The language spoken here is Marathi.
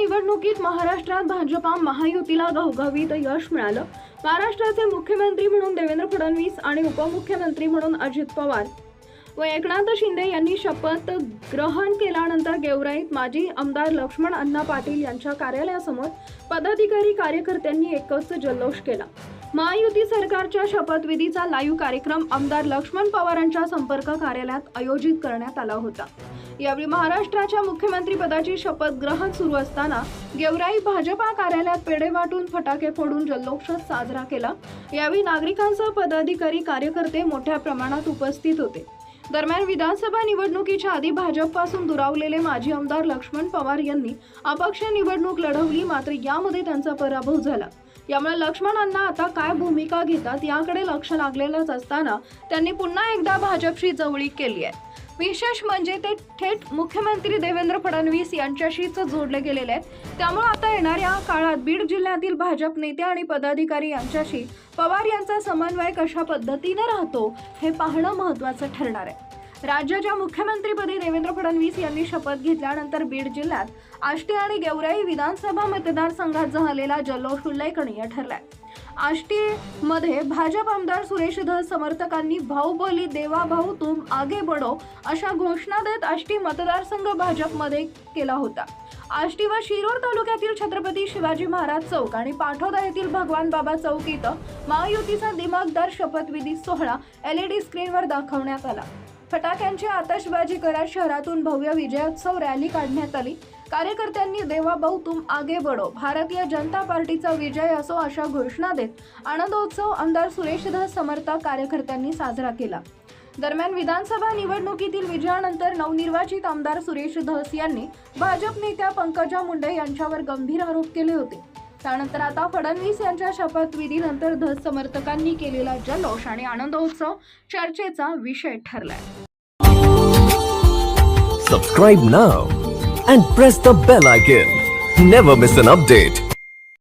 निवडणुकीत महाराष्ट्रात भाजपा महायुतीला घवघवीत यश मिळालं. महाराष्ट्राचे मुख्यमंत्री म्हणून देवेंद्र फडणवीस आणि उपमुख्यमंत्री म्हणून अजित पवार. व एकनाथ शिंदे यांनी शपथ ग्रहण केल्यानंतर गेवराईत माजी आमदार लक्ष्मण अण्णा पाटील यांच्या कार्यालयासमोर पदाधिकारी कार्यकर्त्यांनी एकच जल्लोष केला. महायुती सरकारच्या शपथविधीचा लाईव्ह कार्यक्रम आमदार लक्ष्मण पवारांच्या संपर्क कार्यालयात आयोजित करण्यात आला होता. यावेळी महाराष्ट्राच्या मुख्यमंत्रीपदाची शपथ ग्रहण सुरू असताना गेवराई भाजपा कार्यालयात पेढे वाटून फटाके फोडून जल्लोष साजरा केला. यावेळी नागरिकांसह पदाधिकारी कार्यकर्ते मोठ्या प्रमाणात उपस्थित होते. दरम्यान विधानसभा निवडणुकीच्या आधी भाजपपासून दुरावलेले माजी आमदार लक्ष्मण पवार यांनी अपक्ष निवडणूक लढवली मात्र यामध्ये त्यांचा पराभव झाला. यामुळे लक्ष्मणांना आता काय भूमिका घेतात याकडे लक्ष लागलेलंच असताना त्यांनी पुन्हा एकदा भाजपशी जवळीक केली आहे. विशेष म्हणजे ते थेट मुख्यमंत्री देवेंद्र फडणवीस यांच्याशीच जोडले गेलेले आहेत. त्यामुळे आता येणाऱ्या काळात बीड जिल्ह्यातील भाजप नेते आणि पदाधिकारी यांच्याशी पवार यांचा समन्वय कशा पद्धतीनं राहतो हे पाहणं महत्त्वाचं ठरणार आहे. राज्याच्या मुख्यमंत्रीपदी देवेंद्र फडणवीस यांनी शपथ घेतल्यानंतर बीड जिल्ह्यात आष्टी आणि गेवराई विधानसभा मतदारसंघात झालेला जल्लोष उल्लेखनीय ठरलाय. आष्टीमध्ये भाजप आमदार सुरेश धस समर्थकांनी भाऊ बोली देवा भाऊ तुम आगे बडो अशा घोषणा देत आष्टी मतदारसंघ भाजपमध्ये केला होता. आष्टी व शिरूर तालुक्यातील छत्रपती शिवाजी महाराज चौक आणि पाठोदा येथील भगवान बाबा चौक इथं महायुतीचा दिमागदार शपथविधी सोहळा एलईडी स्क्रीनवर दाखवण्यात आला. फटाक्यांची आतषबाजी करत शहरातून भव्य विजयोत्सव रॅली काढण्यात आली. कार्यकर्त्यांनी देवा भाऊ तुम आगे बढो. भारतीय जनता पार्टीचा विजय असो अशा घोषणा देत आनंदोत्सव आमदार सुरेशदास धस समर्थक कार्यकर्त्यांनी साजरा केला. दरम्यान विधानसभा निवडणुकीतील विजयानंतर नवनिर्वाचित आमदार सुरेश धस यांनी भाजप नेत्या पंकजा मुंडे यांच्यावर गंभीर आरोप केले होते. त्यानंतर आता फडणवीस यांच्या शपथविधीनंतर धस समर्थकांनी केलेला जल्लोष आणि आनंदोत्सव चर्चेचा विषय ठरलाय. Subscribe now and press the bell icon never miss an update